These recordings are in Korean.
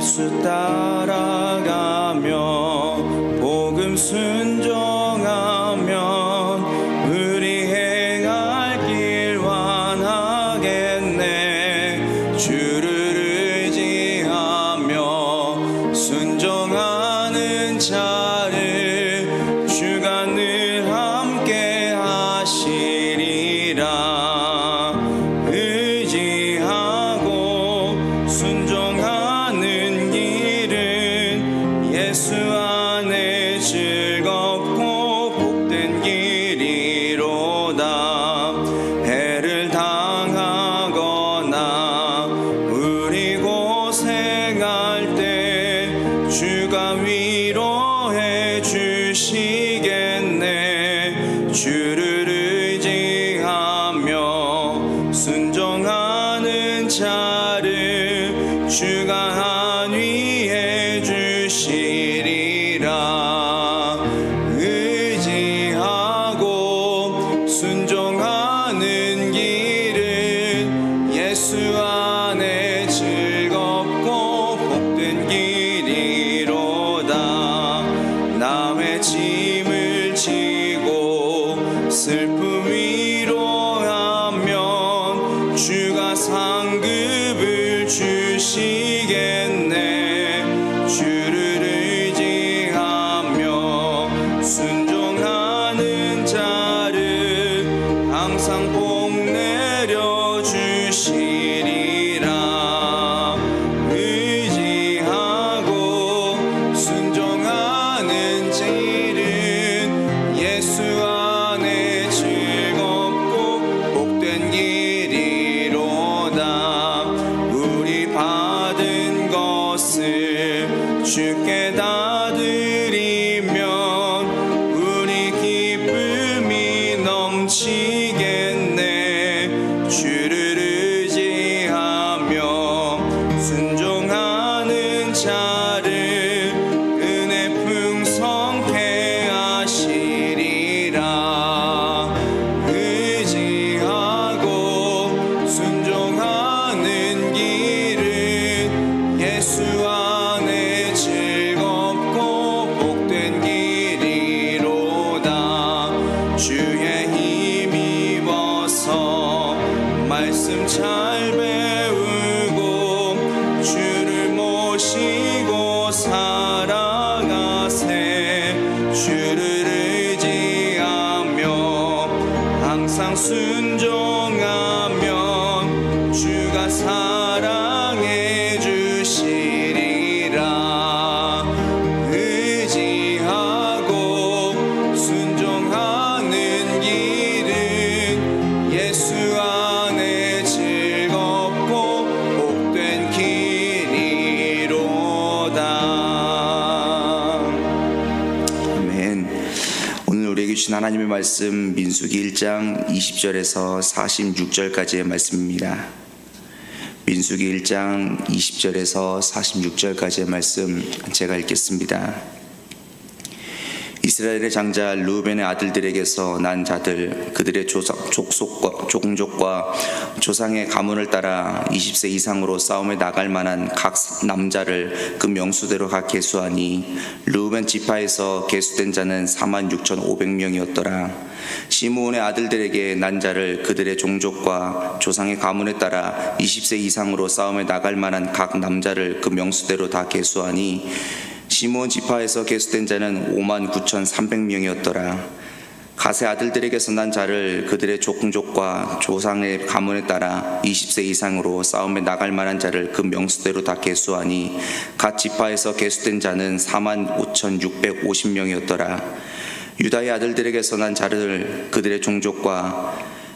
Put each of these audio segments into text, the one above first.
예수 따라 하나님의 말씀 민수기 1장 20절에서 46절까지의 말씀입니다. 민수기 1장 20절에서 46절까지의 말씀 제가 읽겠습니다. 이스라엘의 장자 루벤의 아들들에게서 난 자들 그들의 조상, 족속과 종족과 조상의 가문을 따라 20세 이상으로 싸움에 나갈 만한 각 남자를 그 명수대로 각 계수하니 루벤 지파에서 계수된 자는 4만 6,500명이었더라. 시므온의 아들들에게 난 자를 그들의 종족과 조상의 가문에 따라 20세 이상으로 싸움에 나갈 만한 각 남자를 그 명수대로 다 계수하니 시므온 지파에서 계수된 자는 5만 9,300명이었더라. 가세 아들들에게서 난 자를 그들의 종족과 조상의 가문에 따라 20세 이상으로 싸움에 나갈 만한 자를 그 명수대로 다 계수하니 각 지파에서 계수된 자는 4만 5,650명이었더라. 유다의 아들들에게서 난 자를 그들의 종족과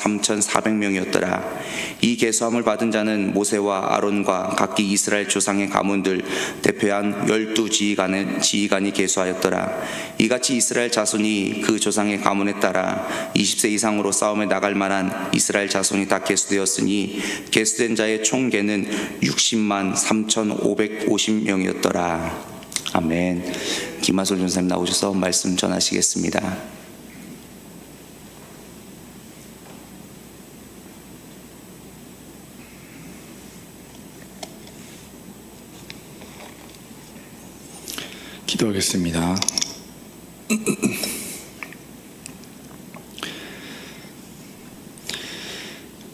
3,400명이었더라. 이 계수함을 받은 자는 모세와 아론과 각기 이스라엘 조상의 가문들 대표한 열두 지휘관의 지휘관이 계수하였더라. 이같이 이스라엘 자손이 그 조상의 가문에 따라 20세 이상으로 싸움에 나갈 만한 이스라엘 자손이 다 계수되었으니 계수된 자의 총계는 60만 3,550명이었더라. 아멘. 김하솔 전사님 나오셔서 말씀 전하시겠습니다. 기도하겠습니다.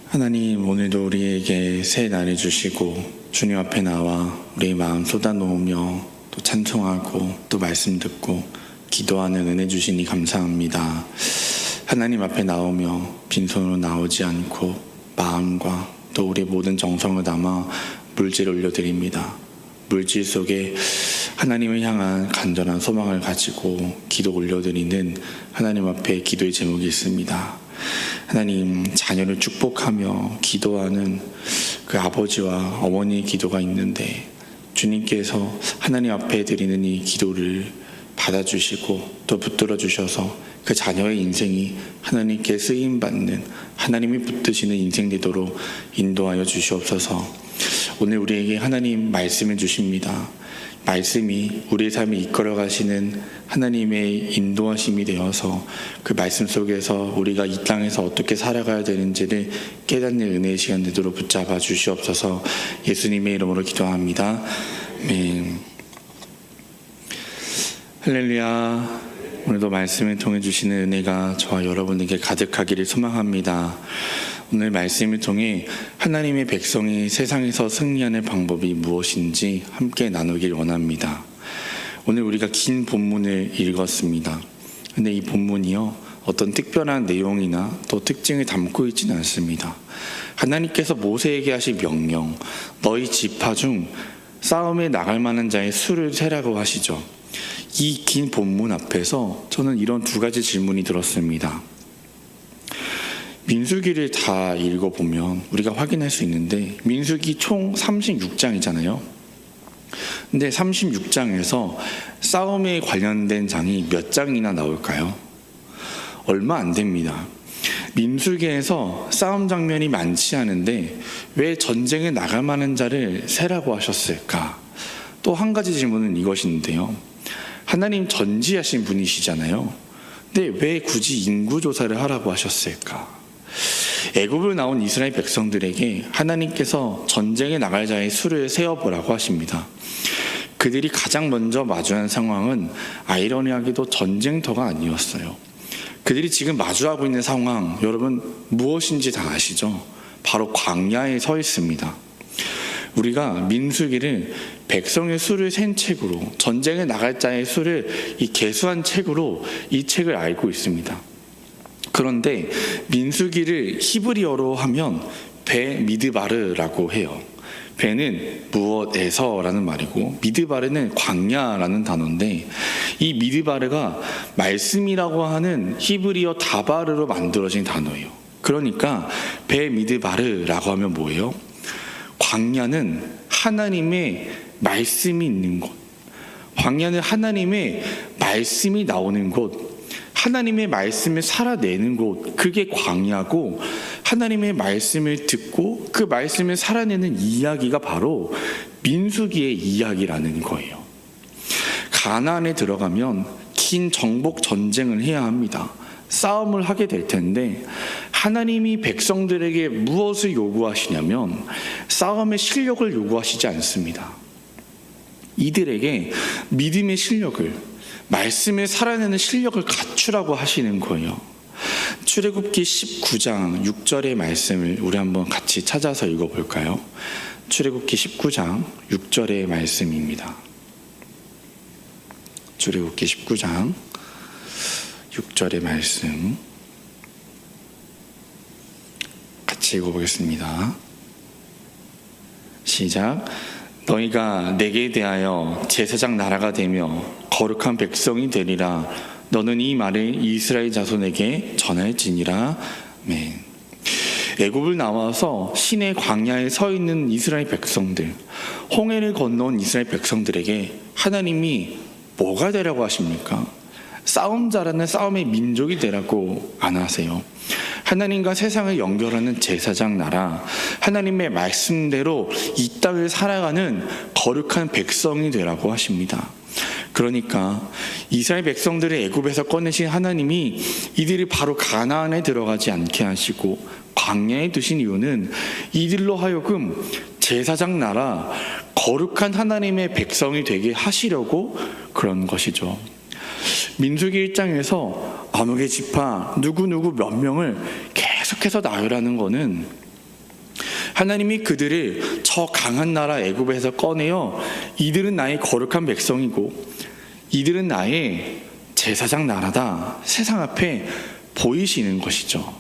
하나님 오늘도 우리에게 새 날을 주시고 주님 앞에 나와 우리의 마음 쏟아놓으며 또 찬송하고 또 말씀 듣고 기도하는 은혜 주시니 감사합니다. 하나님 앞에 나오며 빈손으로 나오지 않고 마음과 또 우리의 모든 정성을 담아 물질 올려드립니다. 물질 속에 하나님을 향한 간절한 소망을 가지고 기도 올려드리는 하나님 앞에 기도의 제목이 있습니다. 하나님 자녀를 축복하며 기도하는 그 아버지와 어머니의 기도가 있는데 주님께서 하나님 앞에 드리는 이 기도를 받아주시고 또 붙들어 주셔서 그 자녀의 인생이 하나님께 쓰임 받는 하나님이 붙드시는 인생 되도록 인도하여 주시옵소서. 오늘 우리에게 하나님 말씀해 주십니다. 말씀이 우리의 삶을 이끌어 가시는 하나님의 인도하심이 되어서 그 말씀 속에서 우리가 이 땅에서 어떻게 살아가야 되는지를 깨닫는 은혜의 시간 되도록 붙잡아 주시옵소서 예수님의 이름으로 기도합니다. 아멘. 할렐루야. 오늘도 말씀을 통해 주시는 은혜가 저와 여러분에게 가득하기를 소망합니다. 오늘 말씀을 통해 하나님의 백성이 세상에서 승리하는 방법이 무엇인지 함께 나누길 원합니다. 오늘 우리가 긴 본문을 읽었습니다. 근데 이 본문이요. 어떤 특별한 내용이나 또 특징을 담고 있지는 않습니다. 하나님께서 모세에게 하신 명령, 너희 지파 중 싸움에 나갈 만한 자의 수를 세라고 하시죠. 이 긴 본문 앞에서 저는 이런 두 가지 질문이 들었습니다. 민수기를 다 읽어보면 우리가 확인할 수 있는데 민수기 총 36장이잖아요. 근데 36장에서 싸움에 관련된 장이 몇 장이나 나올까요? 얼마 안 됩니다. 민수기에서 싸움 장면이 많지 않은데 왜 전쟁에 나갈 만한 자를 세라고 하셨을까? 또 한 가지 질문은 이것인데요. 하나님 전지하신 분이시잖아요. 근데 왜 굳이 인구 조사를 하라고 하셨을까? 애굽을 나온 이스라엘 백성들에게 하나님께서 전쟁에 나갈 자의 수를 세어보라고 하십니다. 그들이 가장 먼저 마주한 상황은 아이러니하게도 전쟁터가 아니었어요. 그들이 지금 마주하고 있는 상황, 여러분 무엇인지 다 아시죠? 바로 광야에 서 있습니다. 우리가 민수기를 백성의 수를 센 책으로 전쟁에 나갈 자의 수를 이 계수한 책으로 이 책을 알고 있습니다. 그런데 민수기를 히브리어로 하면 배 미드바르라고 해요. 배는 무엇에서라는 말이고 미드바르는 광야라는 단어인데 이 미드바르가 말씀이라고 하는 히브리어 다바르로 만들어진 단어예요. 그러니까 배 미드바르라고 하면 뭐예요? 광야는 하나님의 말씀이 있는 곳. 광야는 하나님의 말씀이 나오는 곳. 하나님의 말씀을 살아내는 곳. 그게 광야고 하나님의 말씀을 듣고 그 말씀을 살아내는 이야기가 바로 민수기의 이야기라는 거예요. 가나안에 들어가면 긴 정복 전쟁을 해야 합니다. 싸움을 하게 될 텐데 하나님이 백성들에게 무엇을 요구하시냐면 싸움의 실력을 요구하시지 않습니다. 이들에게 믿음의 실력을 말씀을 살아내는 실력을 갖추라고 하시는 거예요. 출애굽기 19장 6절의 말씀을 우리 한번 같이 찾아서 읽어볼까요? 출애굽기 19장 6절의 말씀입니다. 출애굽기 19장 6절의 말씀 같이 읽어보겠습니다. 시작. 너희가 내게 대하여 제사장 나라가 되며 거룩한 백성이 되리라. 너는 이 말을 이스라엘 자손에게 전할지니라. 아멘. 애굽을 나와서 신의 광야에 서 있는 이스라엘 백성들, 홍해를 건너온 이스라엘 백성들에게 하나님이 뭐가 되라고 하십니까? 싸움 잘하는 싸움의 민족이 되라고 안 하세요. 하나님과 세상을 연결하는 제사장 나라, 하나님의 말씀대로 이 땅을 살아가는 거룩한 백성이 되라고 하십니다. 그러니까 이스라엘 백성들의 애굽에서 꺼내신 하나님이 이들이 바로 가나안에 들어가지 않게 하시고 광야에 두신 이유는 이들로 하여금 제사장 나라 거룩한 하나님의 백성이 되게 하시려고 그런 것이죠. 민수기 1장에서 아무개 지파 누구누구 몇 명을 계속해서 나열하는 것은 하나님이 그들을 저 강한 나라 애굽에서 꺼내어 이들은 나의 거룩한 백성이고 이들은 나의 제사장 나라다 세상 앞에 보이시는 것이죠.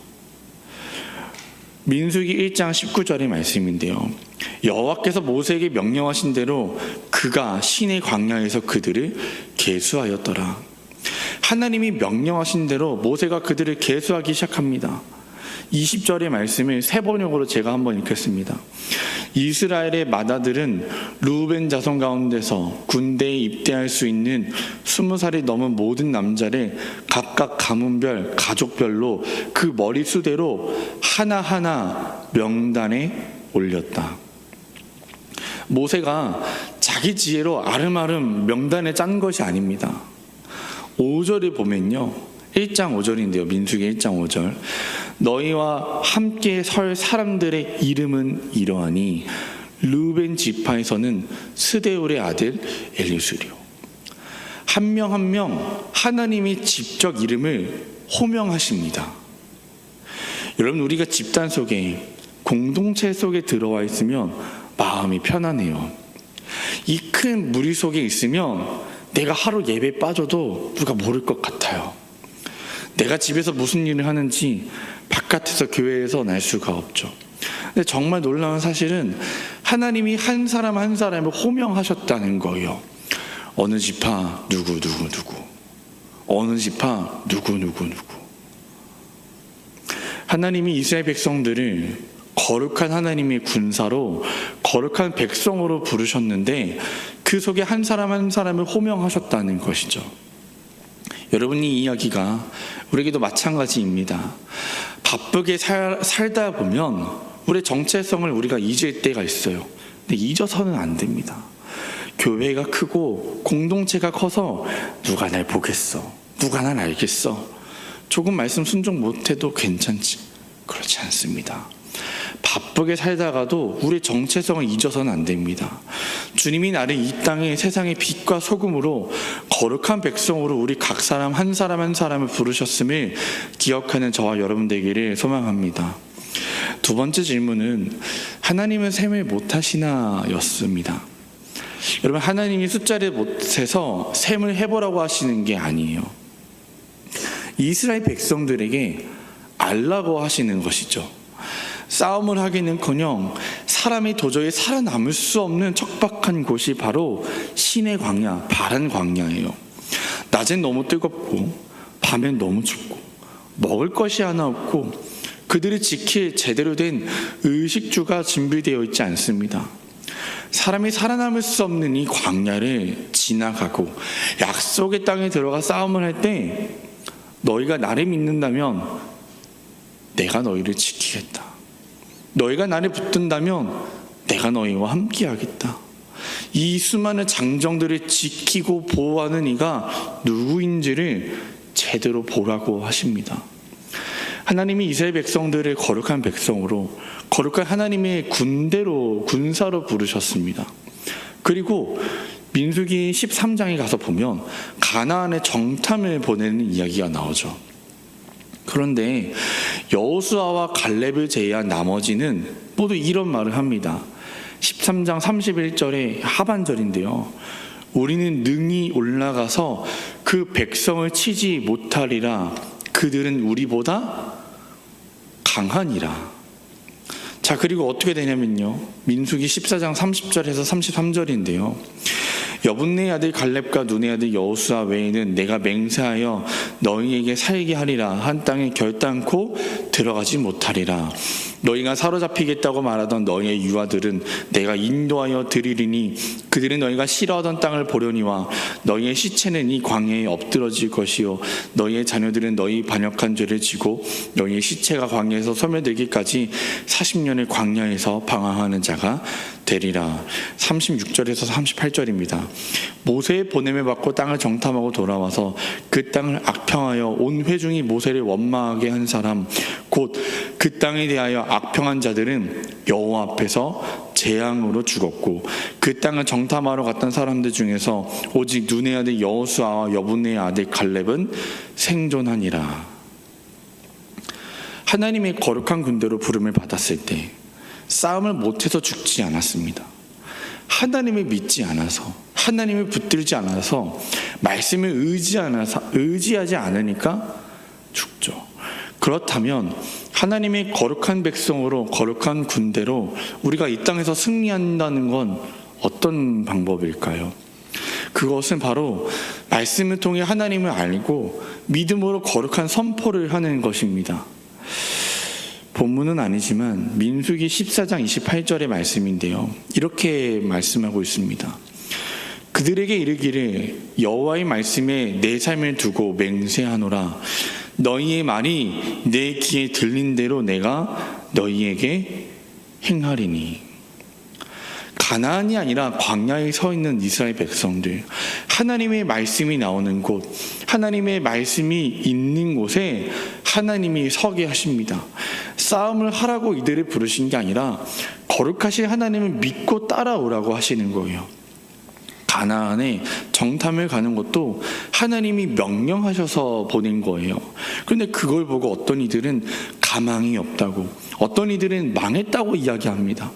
민수기 1장 19절의 말씀인데요. 여호와께서 모세에게 명령하신 대로 그가 신의 광야에서 그들을 계수하였더라. 하나님이 명령하신 대로 모세가 그들을 계수하기 시작합니다. 20절의 말씀을 세 번역으로 제가 한번 읽겠습니다. 이스라엘의 마다들은 루벤 자손 가운데서 군대에 입대할 수 있는 스무 살이 넘은 모든 남자를 각각 가문별 가족별로 그 머리수대로 하나하나 명단에 올렸다. 모세가 자기 지혜로 아름아름 명단에 짠 것이 아닙니다. 5절을 보면요. 1장 5절인데요. 민수기 1장 5절. 너희와 함께 설 사람들의 이름은 이러하니 루벤 지파에서는 스데울의 아들 엘리수리요. 한 명 한 명 하나님이 직접 이름을 호명하십니다. 여러분 우리가 집단 속에 공동체 속에 들어와 있으면 마음이 편안해요. 이 큰 무리 속에 있으면 내가 하루 예배 빠져도 누가 모를 것 같아요. 내가 집에서 무슨 일을 하는지 바깥에서 교회에서 날 수가 없죠. 근데 정말 놀라운 사실은 하나님이 한 사람 한 사람을 호명하셨다는 거예요. 어느 지파 누구 누구 누구 어느 지파 누구 누구 누구 하나님이 이스라엘 백성들을 거룩한 하나님의 군사로 거룩한 백성으로 부르셨는데 그 속에 한 사람 한 사람을 호명하셨다는 것이죠. 여러분 이 이야기가 우리에게도 마찬가지입니다. 바쁘게 살, 살다 보면 우리의 정체성을 우리가 잊을 때가 있어요. 근데 잊어서는 안 됩니다. 교회가 크고 공동체가 커서 누가 날 보겠어. 누가 날 알겠어. 조금 말씀 순종 못해도 괜찮지. 그렇지 않습니다. 바쁘게 살다가도 우리 정체성을 잊어서는 안 됩니다. 주님이 나를 이 땅에 세상의 빛과 소금으로 거룩한 백성으로 우리 각 사람 한 사람 한 사람을 부르셨음을 기억하는 저와 여러분 되기를 소망합니다. 두 번째 질문은 하나님은 셈을 못하시나 였습니다. 여러분 하나님이 숫자를 못해서 셈을 해보라고 하시는 게 아니에요. 이스라엘 백성들에게 알라고 하시는 것이죠. 싸움을 하기는커녕 사람이 도저히 살아남을 수 없는 척박한 곳이 바로 신의 광야, 바른 광야예요. 낮엔 너무 뜨겁고 밤엔 너무 춥고 먹을 것이 하나 없고 그들이 지킬 제대로 된 의식주가 준비되어 있지 않습니다. 사람이 살아남을 수 없는 이 광야를 지나가고 약속의 땅에 들어가 싸움을 할 때 너희가 나를 믿는다면 내가 너희를 지키겠다. 너희가 나를 붙든다면 내가 너희와 함께하겠다. 이 수많은 장정들을 지키고 보호하는 이가 누구인지를 제대로 보라고 하십니다. 하나님이 이스라엘 백성들을 거룩한 백성으로 거룩한 하나님의 군대로 군사로 부르셨습니다. 그리고 민수기 13장에 가서 보면 가나안의 정탐을 보내는 이야기가 나오죠. 그런데 여호수아와 갈렙을 제외한 나머지는 모두 이런 말을 합니다. 13장 31절의 하반절인데요. 우리는 능히 올라가서 그 백성을 치지 못하리라. 그들은 우리보다 강하니라. 자, 그리고 어떻게 되냐면요. 민수기 14장 30절에서 33절인데요. 여분네 아들 갈렙과 눈의 아들 여호수아 외에는 내가 맹세하여 너희에게 살게 하리라. 한 땅에 결단코 들어가지 못하리라. 너희가 사로잡히겠다고 말하던 너희의 유아들은 내가 인도하여 드리리니 그들은 너희가 싫어하던 땅을 보려니와 너희의 시체는 이 광야에 엎드러질 것이요. 너희의 자녀들은 너희 반역한 죄를 지고 너희의 시체가 광야에서 소멸되기까지 40년을 광야에서 방황하는 자가 되리라. 36절에서 38절입니다. 모세의 보냄을 받고 땅을 정탐하고 돌아와서 그 땅을 악평하여 온 회중이 모세를 원망하게 한 사람 곧 그 땅에 대하여 악평한 자들은 여호와 앞에서 재앙으로 죽었고 그 땅을 정탐하러 갔던 사람들 중에서 오직 눈의 아들 여호수아와 여분의 아들 갈렙은 생존하니라. 하나님의 거룩한 군대로 부름을 받았을 때 싸움을 못해서 죽지 않았습니다. 하나님을 믿지 않아서 하나님을 붙들지 않아서 말씀을 의지 않아서 의지하지 않으니까 죽죠. 그렇다면 하나님의 거룩한 백성으로 거룩한 군대로 우리가 이 땅에서 승리한다는 건 어떤 방법일까요? 그것은 바로 말씀을 통해 하나님을 알고 믿음으로 거룩한 선포를 하는 것입니다. 본문은 아니지만 민수기 14장 28절의 말씀인데요. 이렇게 말씀하고 있습니다. 그들에게 이르기를 여호와의 말씀에 내 삶을 두고 맹세하노라 너희의 말이 내 귀에 들린 대로 내가 너희에게 행하리니 가나안이 아니라 광야에 서 있는 이스라엘 백성들 하나님의 말씀이 나오는 곳 하나님의 말씀이 있는 곳에 하나님이 서게 하십니다 싸움을 하라고 이들을 부르신 게 아니라 거룩하신 하나님을 믿고 따라오라고 하시는 거예요 가나안에 정탐을 가는 것도 하나님이 명령하셔서 보낸 거예요. 그런데 그걸 보고 어떤 이들은 가망이 없다고, 어떤 이들은 망했다고 이야기합니다.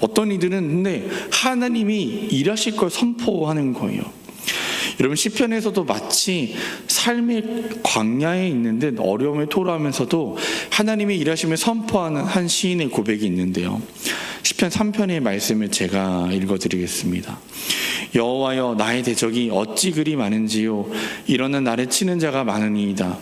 어떤 이들은 근데 하나님이 일하실 걸 선포하는 거예요. 여러분 시편에서도 마치 삶의 광야에 있는 듯 어려움을 토로하면서도 하나님의 일하심을 선포하는 한 시인의 고백이 있는데요. 시편 3편의 말씀을 제가 읽어드리겠습니다. 여호와여 나의 대적이 어찌 그리 많은지요 이러는 나를 치는 자가 많으니이다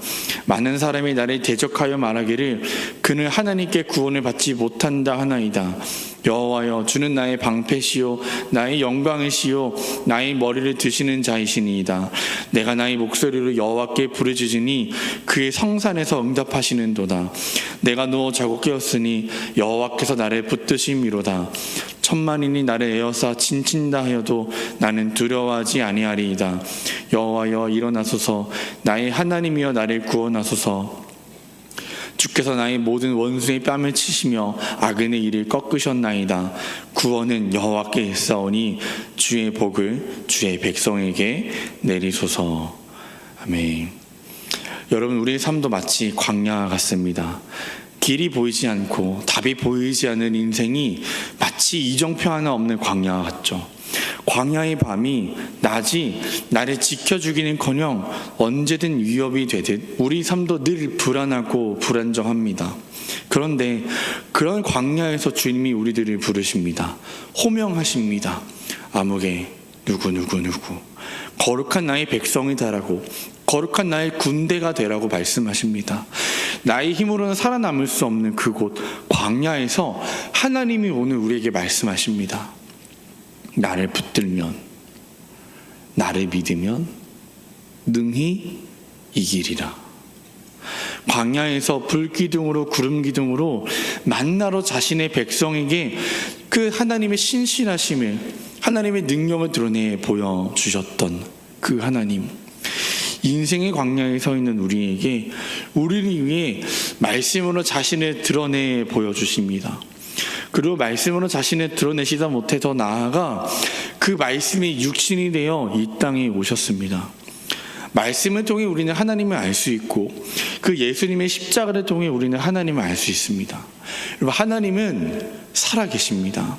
많은 사람이 나를 대적하여 말하기를 그는 하나님께 구원을 받지 못한다 하나이다 여호와여 주는 나의 방패시요 나의 영광이시요 나의 머리를 드시는 자이시니이다. 내가 나의 목소리로 여호와께 부르짖으니 그의 성산에서 응답하시는도다. 내가 누워 자고 깨었으니 여호와께서 나를 붙드심이로다. 천만인이 나를 에어싸 진친다 하여도 나는 두려워하지 아니하리이다. 여호와여 일어나소서. 나의 하나님이여 나를 구원하소서 주께서 나의 모든 원수의 뺨을 치시며 악인의 일을 꺾으셨나이다. 구원은 여호와께 있사오니 주의 복을 주의 백성에게 내리소서. 아멘. 여러분 우리의 삶도 마치 광야 같습니다. 길이 보이지 않고 답이 보이지 않는 인생이 마치 이정표 하나 없는 광야 같죠. 광야의 밤이 낮이 나를 지켜주기는커녕 언제든 위협이 되듯 우리 삶도 늘 불안하고 불안정합니다. 그런데 그런 광야에서 주님이 우리들을 부르십니다. 호명하십니다. 아무개 누구 누구 누구 거룩한 나의 백성이 되라고 거룩한 나의 군대가 되라고 말씀하십니다. 나의 힘으로는 살아남을 수 없는 그곳 광야에서 하나님이 오늘 우리에게 말씀하십니다. 나를 붙들면 나를 믿으면 능히 이기리라. 광야에서 불기둥으로 구름기둥으로 만나러 자신의 백성에게 그 하나님의 신실하심을 하나님의 능력을 드러내 보여주셨던 그 하나님 인생의 광야에 서 있는 우리에게 우리를 위해 말씀으로 자신을 드러내 보여주십니다. 그리고 말씀으로 자신을 드러내시다 못해 더 나아가 그 말씀이 육신이 되어 이 땅에 오셨습니다. 말씀을 통해 우리는 하나님을 알 수 있고 그 예수님의 십자가를 통해 우리는 하나님을 알 수 있습니다. 여러분 하나님은 살아계십니다.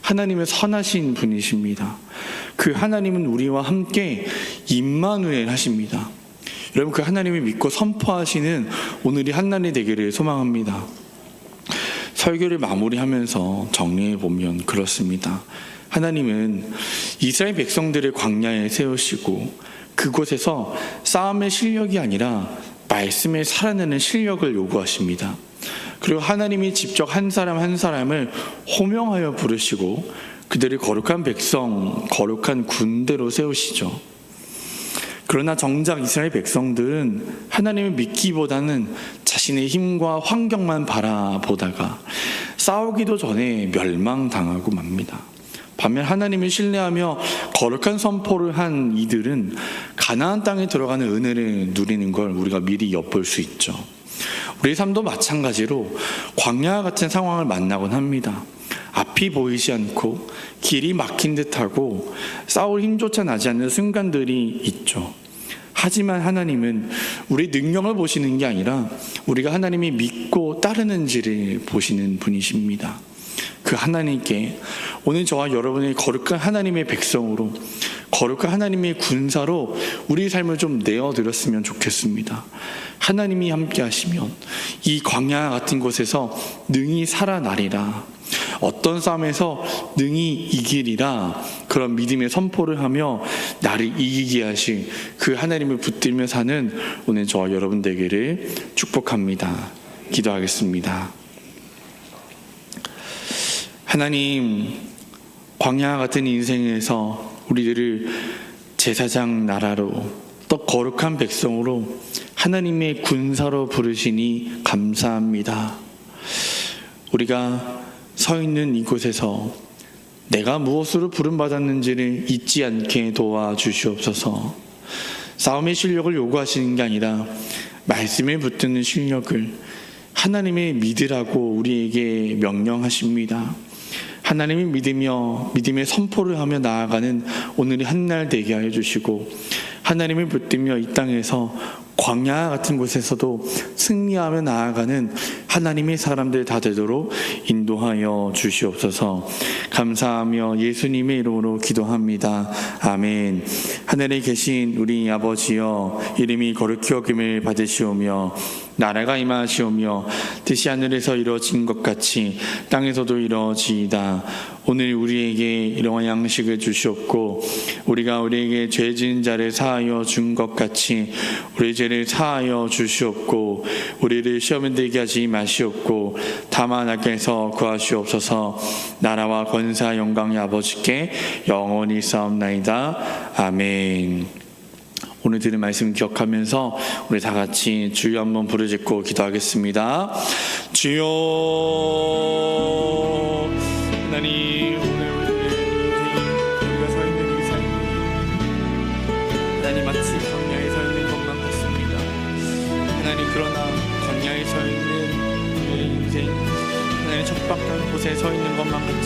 하나님은 선하신 분이십니다. 그 하나님은 우리와 함께 임마누엘 하십니다. 여러분 그 하나님을 믿고 선포하시는 오늘이 한 날이 되기를 소망합니다. 설교를 마무리하면서 정리해 보면 그렇습니다. 하나님은 이스라엘 백성들을 광야에 세우시고 그곳에서 싸움의 실력이 아니라 말씀에 살아내는 실력을 요구하십니다. 그리고 하나님이 직접 한 사람 한 사람을 호명하여 부르시고 그들을 거룩한 백성, 거룩한 군대로 세우시죠. 그러나 정작 이스라엘 백성들은 하나님을 믿기보다는 자신의 힘과 환경만 바라보다가 싸우기도 전에 멸망당하고 맙니다. 반면 하나님을 신뢰하며 거룩한 선포를 한 이들은 가나안 땅에 들어가는 은혜를 누리는 걸 우리가 미리 엿볼 수 있죠. 우리 삶도 마찬가지로 광야 같은 상황을 만나곤 합니다. 앞이 보이지 않고 길이 막힌 듯하고 싸울 힘조차 나지 않는 순간들이 있죠. 하지만 하나님은 우리 능력을 보시는 게 아니라 우리가 하나님이 믿고 따르는지를 보시는 분이십니다. 그 하나님께 오늘 저와 여러분의 거룩한 하나님의 백성으로 거룩한 하나님의 군사로 우리 삶을 좀 내어드렸으면 좋겠습니다. 하나님이 함께 하시면 이 광야 같은 곳에서 능히 살아나리라. 어떤 싸움에서 능히 이기리라 그런 믿음의 선포를 하며 나를 이기게 하신 그 하나님을 붙들며 사는 오늘 저와 여러분 되기를 축복합니다. 기도하겠습니다. 하나님 광야 같은 인생에서 우리들을 제사장 나라로 또 거룩한 백성으로 하나님의 군사로 부르시니 감사합니다. 우리가 서 있는 이곳에서 내가 무엇으로 부름받았는지를 잊지 않게 도와주시옵소서. 싸움의 실력을 요구하시는 게 아니라 말씀에 붙드는 실력을 하나님의 믿으라고 우리에게 명령하십니다. 하나님을 믿으며 믿음의 선포를 하며 나아가는 오늘이 한 날 되게 하여 주시고 하나님을 붙들며 이 땅에서 광야 같은 곳에서도 승리하며 나아가는 하나님의 사람들 다 되도록 인도하여 주시옵소서 감사하며 예수님의 이름으로 기도합니다. 아멘. 하늘에 계신 우리 아버지여 이름이 거룩히 여김을 받으시오며 나라가 임하시오며 뜻이 하늘에서 이루어진 것 같이 땅에서도 이루어지이다. 오늘 우리에게 이러한 양식을 주시옵고 우리가 우리에게 죄 지은 자를 사하여 준 것 같이 우리 죄를 사하여 주시옵고 우리를 시험에 들게 하지 마시옵고 다만 하께서 구하시옵소서 나라와 권사 영광의 아버지께 영원히 싸움나이다. 아멘. 오늘 들은 말씀 기억하면서 우리 다 같이 주여 한번 부르짖고 기도하겠습니다. 주여 하나님 그러나 광야에 서 있는 우리의 인생 하나님 척박한 곳에 서 있는 것만 같지만